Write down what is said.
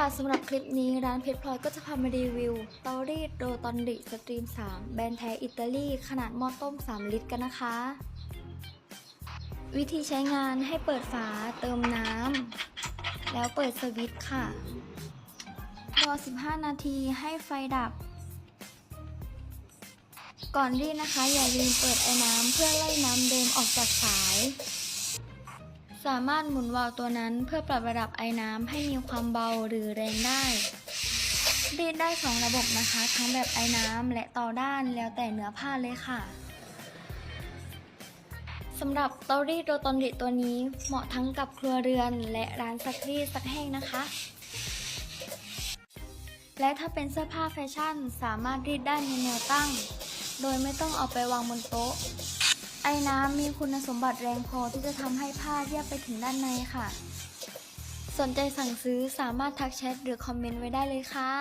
ค่ะสำหรับคลิปนี้ร้านเพชรพลอยก็จะพามารีวิวเตารีดโดตอนดิสตรีม 3 แบรนด์แท้อิตาลีขนาดหม้อต้ม 3 ลิตรกันนะคะ วิธีใช้งานให้เปิดฝาเติมน้ำแล้วเปิดสวิตช์ค่ะ รอ 15 นาทีให้ไฟดับ ก่อนรีดนะคะอย่าลืมเปิดไอ้น้ำเพื่อไล่น้ำเดิมออกจากสาย สามารถหมุนวาล์วตัวนั้นเพื่อปรับระดับไอ้น้ำให้มีความเบาหรือแรงได้รีดได้สองระบบนะคะ ทั้งแบบไอ้น้ำและต่อด้านแล้วแต่เนื้อผ้าเลยค่ะสำหรับเตารีดโรตอนดิตัวนี้เหมาะทั้งกับครัวเรือนและร้านซักรีดซักแห้งนะคะ และถ้าเป็นเสื้อผ้าแฟชั่นสามารถรีดได้ในแนวตั้ง โดยไม่ต้องเอาไปวางบนโต๊ะ ไอ้น้ำมีคุณสมบัติแรงพอที่จะทำให้ผ้าเรียบไปถึงด้านในค่ะ สนใจสั่งซื้อสามารถทักแชทหรือคอมเมนต์ไว้ได้เลยค่ะ